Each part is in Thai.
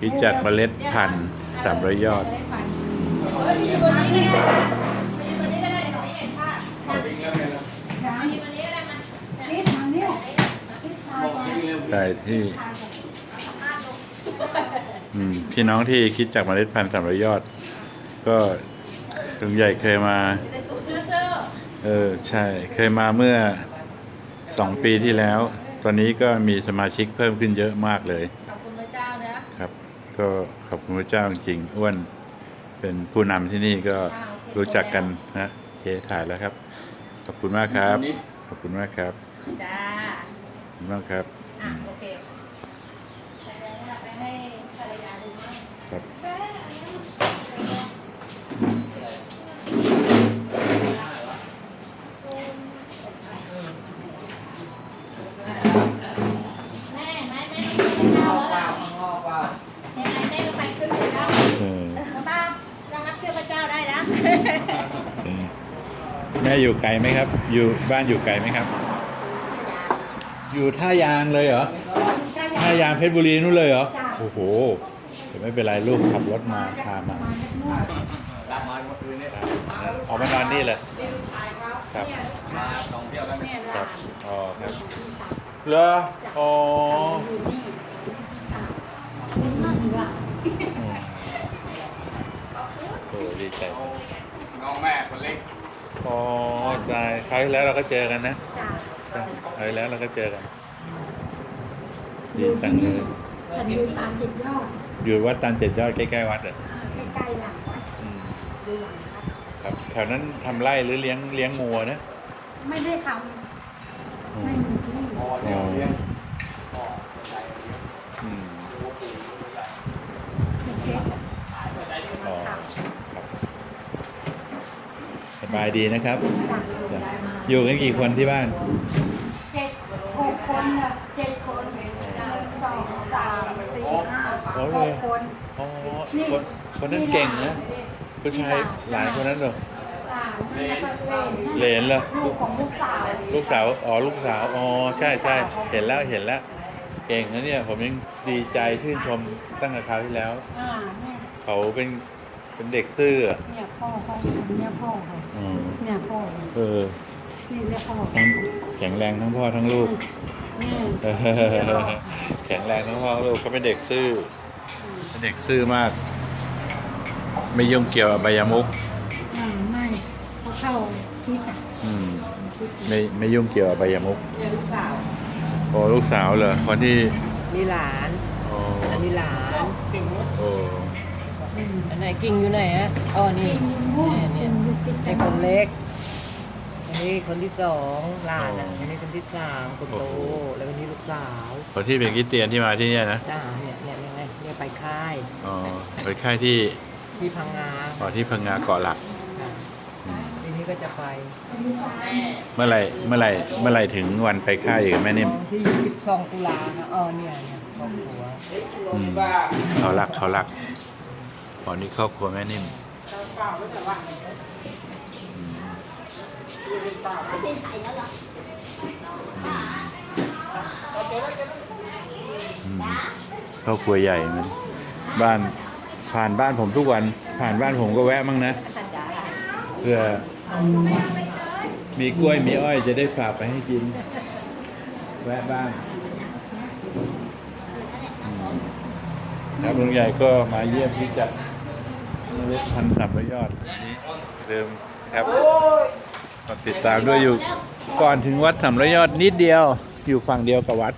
คิดจากเมล็ดพันธุ์สามร้อยยอดได้ที่พี่น้อนใช่ที่ พี่น้องที่คิดจากเมล็ดพันธุ์สามร้อยยอด ก็ลุงใหญ่เคยมา เออ ใช่ เคยมาเมื่อสองปีที่แล้ว ตอนนี้ก็มีสมาชิกเพิ่มขึ้นเยอะมากเลย ก็ขอบคุณพระเจ้าจริงๆอ้วนเป็นผู้นำที่นี่ก็รู้จักกันนะเจ๊ถ่ายแล้วครับ ขอบคุณมากครับ ขอบคุณมากครับจ้าขอบคุณมากครับอะโอเคไปเลยไปให้ภรรยาดูมั้งครับ แม่อยู่ไกลไหมครับ อยู่บ้านอยู่ไกลไหมครับ อยู่ท่ายางเลยเหรอ ท่ายางเพชรบุรีนู่นเลยเหรอ โอ้โหแต่ไม่เป็นไรลูกขับรถมาพามาออกมานอนนี่เลยครับครับอ๋อครับเหรออ๋อนี่นั่นอีกละอืมโอ้ดีใจน้อง แม่คนเล็กอ๋อใจคราวที่แล้วเราก็เจอกันนะจ้าคราวที่แล้วเราก็เจอกัน ดีจังเลยฉันอยู่ตามจิตยอดอยู่วัดตานเจ็ดยอดใกล้ๆวัดอะใกล้ๆหลังวัดอืมดูหลังวัดครับแถวนั้นทำไร่หรือเลี้ยงเลี้ยงงัวนะไม่ได้ทอืำไม่มมีที่ พอเดียวเลี้ยง อืมเช็ค อ๋อครับส บายดีนะครับ อยู่กันกี่คนที่บ้านเจ็ดหกคนน่ะเจ็ดคนหนึ่งสองสามสี่ห้าหกคนอ๋อคนคนนั้นเก่งนะผู้ชายหลานคนนั้นเหรอสามแล้วก็เหลนเหรอลูกของลูกสาวลูกสาวอ๋อลูกสาวอ๋อใช่ใช่เห็นแล้วเห็นแล้วเก่งนะเนี่ยผมยังดีใจชื่นชมตั้งแต่คราวที่แล้วอ่าเนี่ยเขาเป็น เป็นเด็กซื่ออะเนี่ยพ่อเขาเนี่ยพ่อเขาอืมเนี่ยพ่อเออนี่เนี่ยพ่อทั้งแข็งแรงทั้งพ่อทั้งลูกนี่เออแข็งแรงทั้งพ่อทั้งลูกเขาเป็นเด็กซื่อ เป็นเด็กซื่อมาก ไม่ยุ่งเกี่ยวกับใบายมุกอ่าไม่เขาเข้าคิดอะอืมคิดไม่ไม่ยุ่งเกี่ยวกับใบายมุกเนี่ยลูกสาวโอ้ลูกสาวเหรอคนที่มีหลาน โอ้อันนี้หลาน โอ้ อันไหนกิ่งอยู่ไหนฮะอ๋อนี่เนี่ยเนี่ยไอ้คนเล็กอันนี้คนที่สองหลานอะอันนี้คนที่สามคนโต แล้วคนนี้ลูกสาวคนที่เป็นคริสเตียนที่มาที่เนี่ยนะจ้าเนี่ยเนี่ยเนี่ยเนี่ยเนี่ยไปค่ายอ๋อไปค่ายที่ที่พังงาอ๋อที่พังงาเกาะหลักจ้ะทีนี้ก็จะไป เมื่อไหร่เมื่อไหร่เมื่อไหร่ถึงวันไปค่ายอีกแม่นิ่มที่12ตุลาค่ะอ๋อเนี่ยเนี่ยครอบครัวอืมเขารักเขารัก อ๋อนี่ครอบครัวแม่นิ่มอืมครอบครัวใหญ่มันบ้านผ่านบ้านผมทุกวัน ผ่านบ้านผมก็แวะมั่งนะเพื่อมีกล้วยมีอ้อยจะได้ฝากไปให้กิน แวะบ้างอืมครับลุงใหญ่ก็มาเยี่ยมที่จัด เมล็ดพันสับระยอดนี้เดิมครับก็ติดตามด้วยอยู่ก่อนถึงวัดสามระยอดนิดเดียวอยู่ฝั่งเดียวกับวัด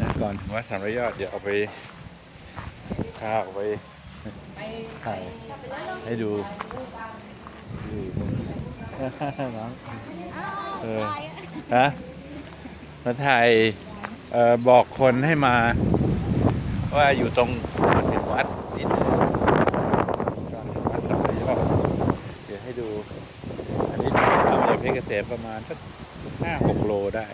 นะก่อนถึงวัดสามระยอดเดี๋ยวเอาไปพาออกไปถ่ายให้ดูดูน้องเออฮะมาถ่ายเอ่อบอกคนให้มา ว่าอยู่ตรงถึงวัดนิดนึงก่อนถึงวัดสามระยอดเดี๋ยว ให้ดู อันนี้ทำจากเพชรเกษมประมาณสักห้าหกโลได้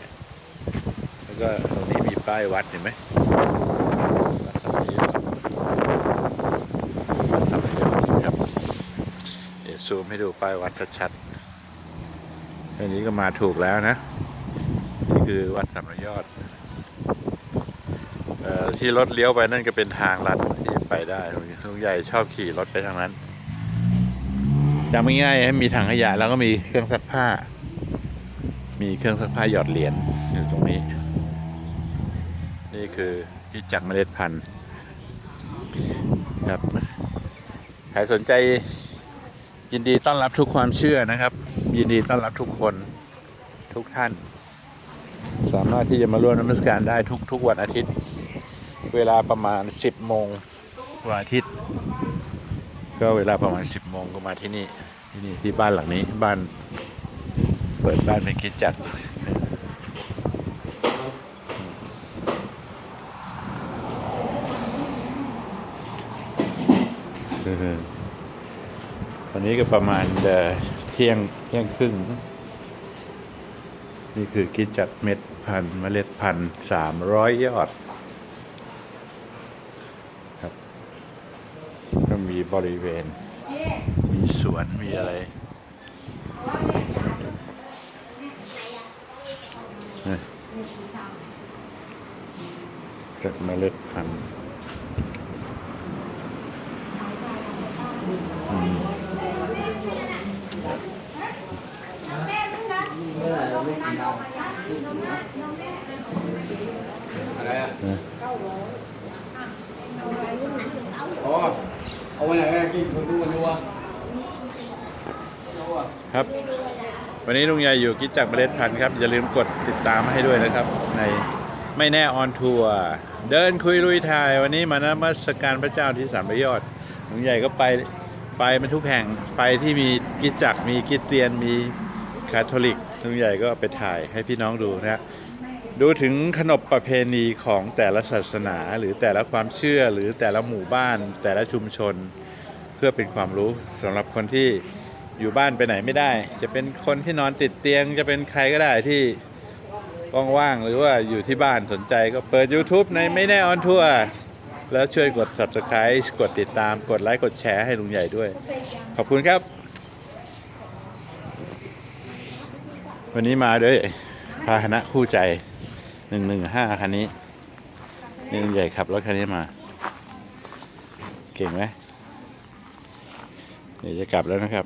แล้วก็ตรงนี้มีป้ายวัดเห็นไหมวัดสามรมยอดครับเอ๋ซูมให้ดูป้ายวัดชัดๆอันนี้ก็มาถูกแล้วนะ นี่คือวัดสามระยอดออที่รถเลี้ยวไปนั่นก็เป็นทางลัดที่ไปได้ลุงใหญ่ชอบขี่รถไปทางนั้น จำง่ายๆให้มีถังขยะแล้วก็มีเครื่องซักผ้า มีเครื่องซักผ้าหยอดเหรียญอยู่ตรงนี้ นี่คือที่จักรเมล็ดพันธุ์ครับใครสนใจยินดีต้อนรับทุกความเชื่อนะครับ ยินดีต้อนรับทุกคนทุกท่าน สามารถที่จะมาร่วมนมัสการได้ทุกทุกวันอาทิตย์ เวลาประมาณ 10โมงวันอาทิตย์ ก็เวลาประมาณ 10โมงก็มาที่นี่ที่นี่ที่บ้านหลังนี้บ้านเปิดบ้านเป็นคิดจักรเออตอนนี้ก็ประมาณเอ่อเที่ยงเที่ยงครึ่ง นี่คือกิจจัดเม็ดพันธุ์เมล็ดพันธุ์สามร้อยยอด ครับ ก็มี บริเวณ มีสวนมีอะไรนะจากเมล็ดพันธุ์อะไรอะอ๋อ เอาไว้ไหนกินคนดูมันดูอะครับ วันนี้ลุงใหญ่อยู่กิจจักรเมล็ดพันธุ์ครับ อย่าลืมกดติดตามให้ด้วยนะครับ ในไม่แน่ออนทัวร์เดินคุยลุยถ่าย วันนี้มานมัสการพระเจ้าที่สามพระยอดลุงใหญ่ก็ไปไปมาทุกแห่งไปที่มีกิจจักมีคิดเตียนมีคาทอลิกลุงใหญ่ก็ไปถ่ายให้พี่น้องดูนะฮะ ดูถึงขนบประเพณีของแต่ละศาสนาหรือแต่ละความเชื่อหรือแต่ละหมู่บ้าน แต่ละชุมชน เพื่อเป็นความรู้สำหรับคนที่อยู่บ้านไปไหนไม่ได้ จะเป็นคนที่นอนติดเตียง จะเป็นใครก็ได้ที่ว่างๆหรือว่าอยู่ที่บ้านสนใจก็เปิด YouTube ในไม่แน่ออนทัวร์แล้วช่วยกด Subscribe กดติดตามกดไลค์กดแชร์ให้ลุงใหญ่ด้วย ขอบคุณครับ วันนี้มาด้วย พาหนะคู่ใจหนึ่งหนึ่งห้าคันนี้นี่ลุงใหญ่ขับรถคันนี้มา เก่งไหมเดี๋ยวจะกลับแล้วนะครับ